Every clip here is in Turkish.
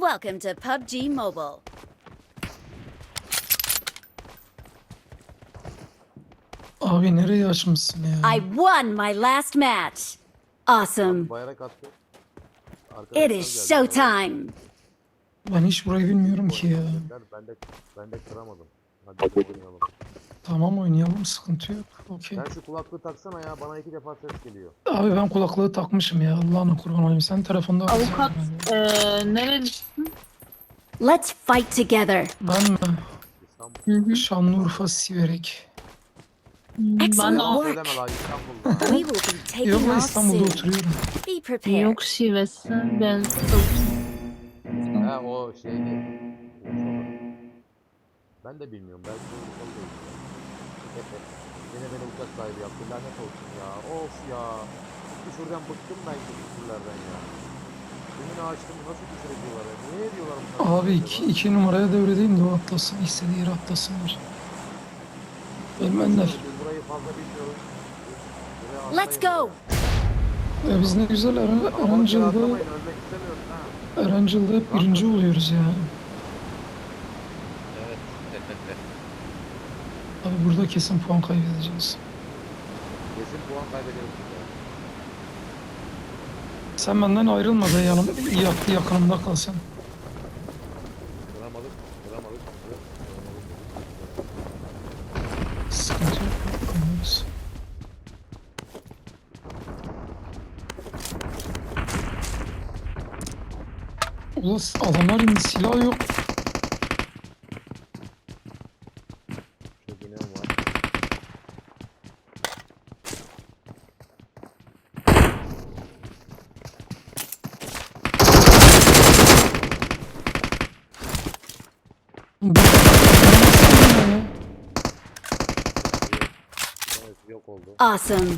Welcome to PUBG Mobile. Abi nereye açmışsın ya? I won my last match. Awesome. Bayrak attı. It is geldi. showtime. Ben hiç burayı bilmiyorum ki ya. Ben de ben de kıramadım. Hadi oynayalım. Tamam oynayalım sıkıntı yok. Okey. Sen şu kulaklığı taksana ya bana iki defa ses geliyor. Abi ben kulaklığı takmışım ya. Allah'ına kurban olayım. Sen telefonda Avukat eee nerelisin? Let's fight together. ben mi? İstanbul. Hı hı. Şanlıurfa Siverek. Ben Excellent de Yalan work. söyleme la İstanbul'da. We will be taking Yok ben off İstanbul'da soon. oturuyorum. Be prepared. yok şivesi. Ben He o şeydi. Ben de bilmiyorum. Belki de Urfalı değil. Yine beni uçak sahibi yaptı. Lanet olsun ya. Of ya. Şuradan bıktım ben bu küfürlerden ya. Önünü açtım nasıl küfür ediyorlar ya. Niye ediyorlar bunlar? Abi iki, iki numaraya devredeyim de o atlasın. İstediği yere atlasınlar. Biz burayı fazla bilmiyoruz. Let's go. Ya biz ne güzel Erencil'de. Erencil'de hep birinci oluyoruz ya. Evet. Abi burada kesin puan kaybedeceğiz. Kesin puan kaybederiz. Sen benden ayrılma be yanım, yaktı yakınımda kal sen. Kıramadık, kıramadık. kıramadık. Sıkıntı yok. Ulan adamlar indi silah yok. Çok inen var. Bu- Ya. Evet, yok oldu. Awesome.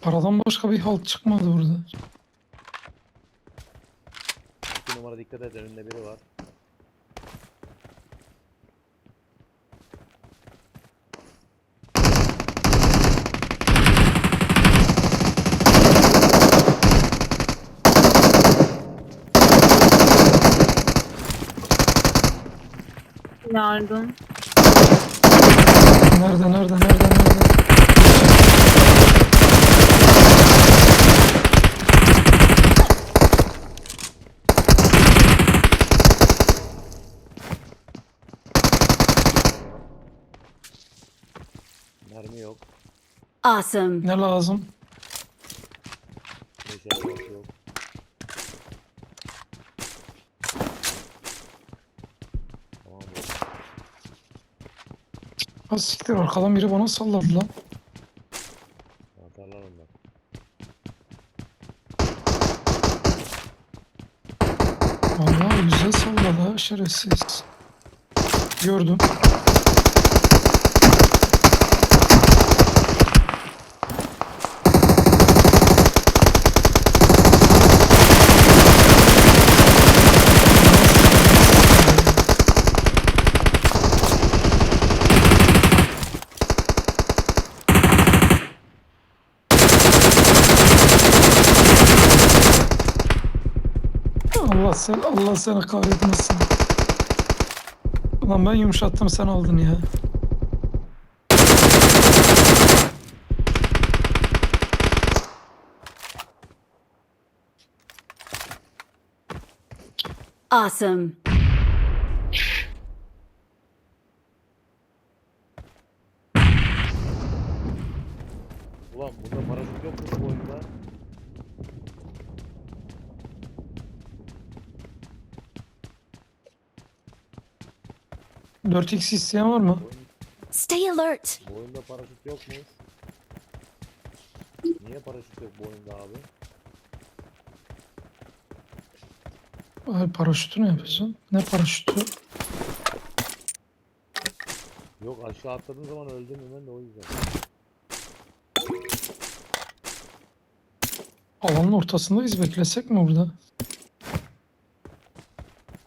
Paradan başka bir halt çıkmadı burada. İki numara dikkat et önünde biri var. Yardım. Nerede nerede nerede nerede? Mermi yok. Awesome. Ne lazım? Meşale yok. Tamam bu. Ha siktir arkadan biri bana salladı lan. Atarlar onlar. Vallahi güzel salladı ha şerefsiz. Gördüm. Allah sen Allah seni kahretmesin. Ulan ben yumuşattım sen aldın ya. Awesome. Ulan bunda paraşüt yok mu bu oyunda? 4x isteyen var mı? Stay alert. Bu oyunda paraşüt yok mu? Niye paraşüt yok bu oyunda abi? Ay paraşütü ne yapacaksın? Ne paraşütü? Yok aşağı atladığın zaman öldüm hemen de o yüzden. Alanın ortasındayız beklesek mi burada?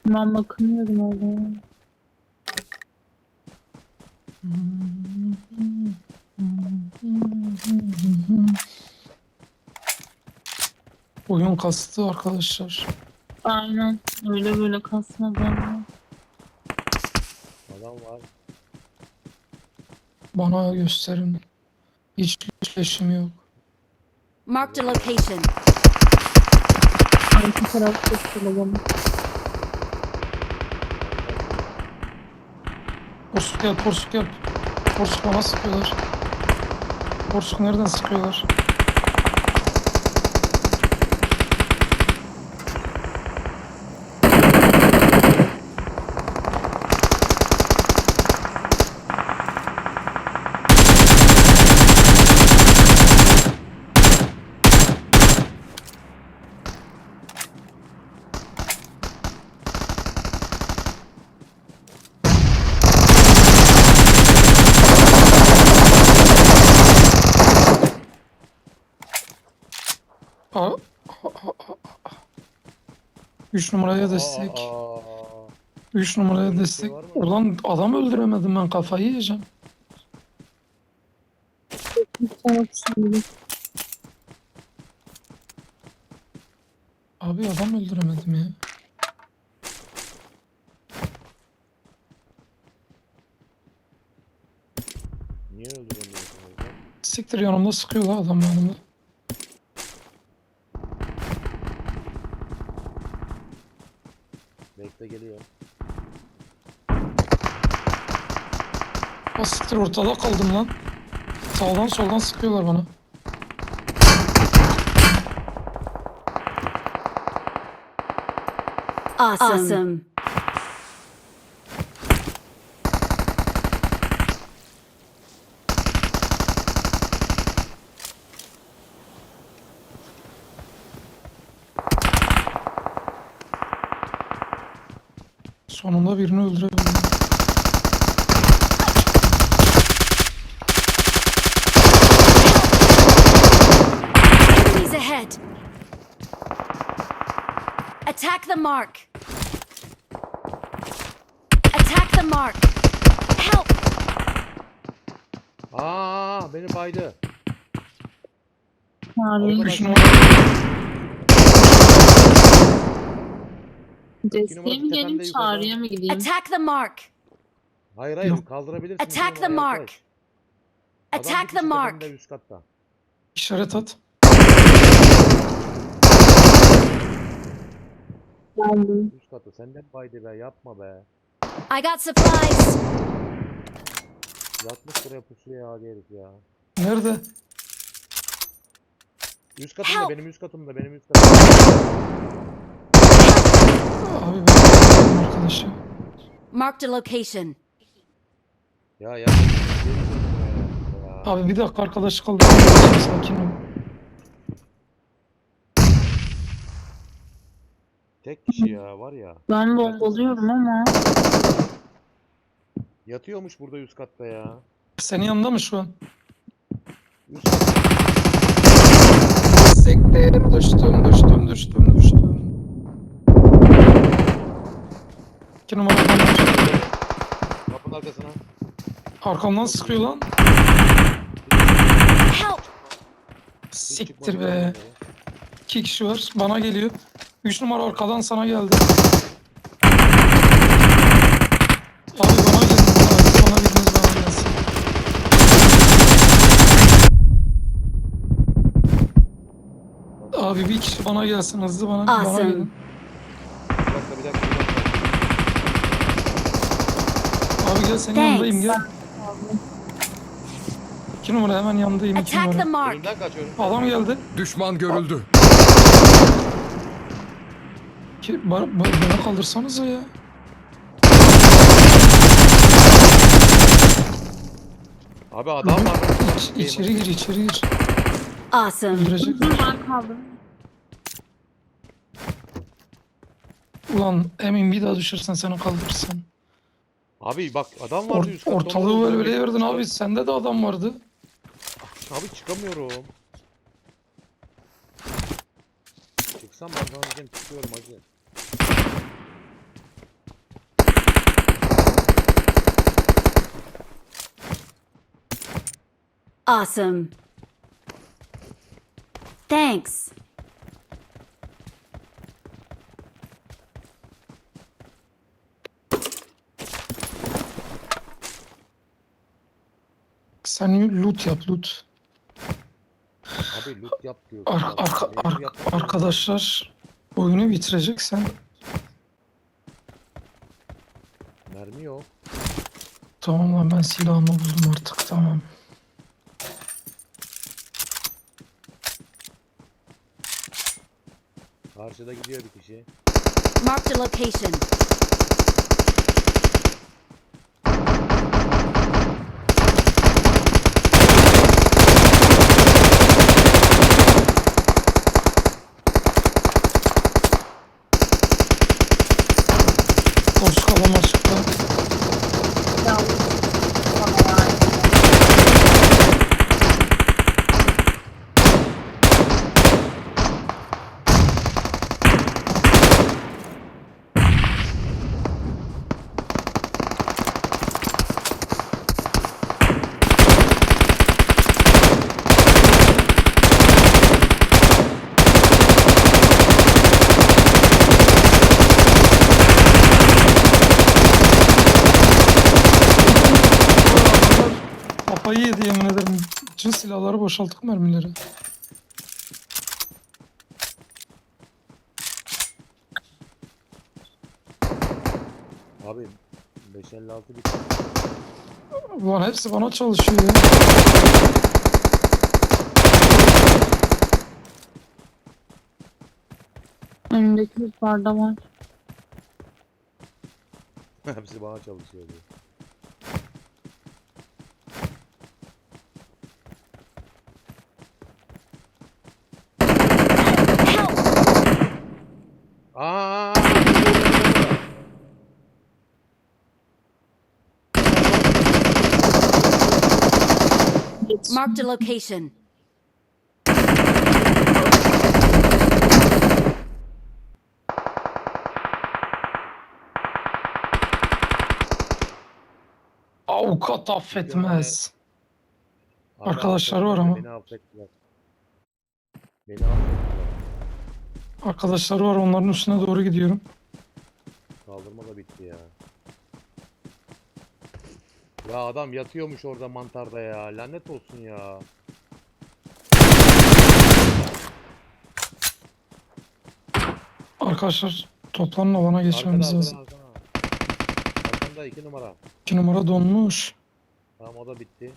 Ben bakınıyorum orada. Oyun kastı arkadaşlar. Aynen. Öyle böyle kasmadı ama. Adam var. Bana gösterin. Hiç leşim yok. Marked a location. Arka taraf çok kalabalık. Porsuk gel, porsuk gel. Porsuk bana sıkıyorlar. Porsuk nereden sıkıyorlar? Aa, aa, aa, aa. Üç numaraya destek. Aa, Üç numaraya Öyle bir destek. şey mı? Ulan adam öldüremedim ben kafayı yiyeceğim. Abi adam öldüremedim ya. niye öldüremiyorsunuz lan? Siktir yanımda sıkıyor la adam yanımda. Geliyor. Ha siktir ortada kaldım lan. Sağdan soldan sıkıyorlar bana. Awesome. Sonunda birini öldürebildim. Enemies ahead. Attack the mark. Attack the mark. Help! Aa beni baydı. Üç Arkadaşlar. numara. Desteğe mi geleyim çağrıya mı gideyim? Attack the mark. Hayır hayır Yok. kaldırabilirsin. Attack the mark. Attack the mark. üst katta. İşaret at. Geldim. Üst katta. Senden baydı be yapma be. I got supplies. Yatmış buraya pusuya ya herif ya. Nerede? Üst katımda Help. benim üst katımda benim üst katımda. Abi ben arkadaşı. Marked a location. Ya ya. Abi bir dakika arkadaş kaldı. Sakin ol. Tek kişi ya var ya. Ben bombalıyorum ama. Yatıyormuş burada üst katta ya. Senin yanında mı şu an? Üst katta. Siktir düştüm düştüm düştüm düştüm. İki numaradan var. Kapının arkasına. Arkamdan sıkıyor lan. Help! Hiç Siktir çıkmadı be. ya. İki kişi var. Bana geliyor. Üç numara arkadan sana geldi. Abi bana gelin. Bana, bana biriniz bana gelsin. Abi bir kişi bana gelsin. Hızlı bana, bana Awesome. gelin. Bir dakika bir dakika bir dakika. Abi gel senin Thanks. yanındayım gel. İki numara hemen yanındayım iki Attack the numara. mark. Önümden kaç. Adam geldi. Düşman görüldü. Ki, ba- ba- bana kaldırsanıza ya. Abi adam var. İç, içeri gir içeri gir. Awesome. Öldürecek. Ben kaldım. Ulan emin bir daha düşersen seni kaldırırsan. Abi bak adam Or- vardı üst katta. ortalığı böyle böyle verdin abi. Sende de adam vardı. Abi çıkamıyorum. Çıksam ben sana diyeceğim çıkıyorum hacı. Awesome. Thanks. Sen loot yap loot. Abi loot yap diyor. Ar- arka- ar- arkadaşlar oyunu bitirecek sen. Mermi yok. Tamam lan ben silahımı buldum artık tamam. Karşıda gidiyor bir kişi. Marked a location. kovamos ederim. Bütün silahları boşalttık mermileri. Abi 556 bitti. Ulan hepsi bana çalışıyor ya. Önümdeki yukarıda var. Hepsi bana çalışıyor diyor. Marked a location. Avukat affetmez. Abi Arkadaşları var ama. Beni affettiler. Beni affettiler. Arkadaşları var onların üstüne doğru gidiyorum. Kaldırma da bitti ya. Ya adam yatıyormuş orada mantarda ya. Lanet olsun ya. Arkadaşlar toplanın alana geçmemiz Arkada, lazım. arkada, arkada. Arkanda iki numara. İki numara donmuş. Tamam o da bitti.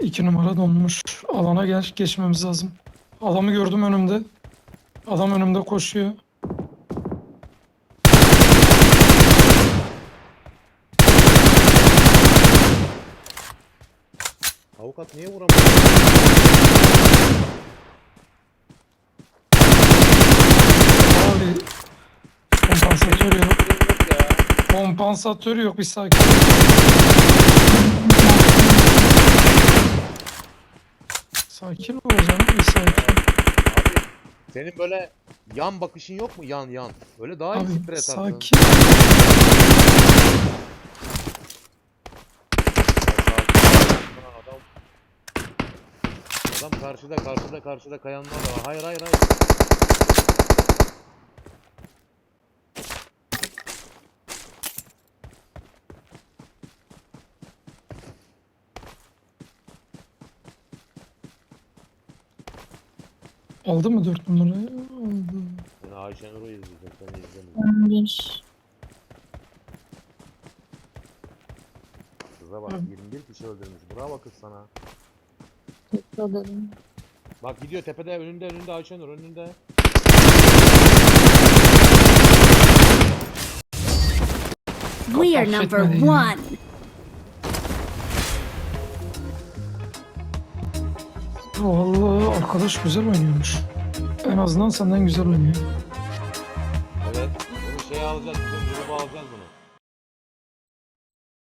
İki numara donmuş. Alana gel geçmemiz lazım. Adamı gördüm önümde. Adam önümde koşuyor. Avukat niye vuramıyor? Abi kompansatör yok. Kompansatör yok bir sakin. Sakin ol o zaman bir sakin. Senin böyle yan bakışın yok mu? Yan yan. Öyle daha iyi Abi sprey atarsın. sakin. Adam, adam karşıda karşıda karşıda kayanlar da var. Hayır hayır hayır. Aldı mı dört numarayı? Aldı. Ben Ayşenur'u izleyeceğim. Seni izlemeyeceğim. 11. Kıza bak Hı. 21 kişi öldürmüş. Bravo kız sana. Bak gidiyor tepede önünde önünde Ayşenur önünde. We are number one. Vallahi arkadaş güzel oynuyormuş. En azından senden güzel oynuyor. Evet. Bunu şey alacağız. Bizim grubu alacağız bunu.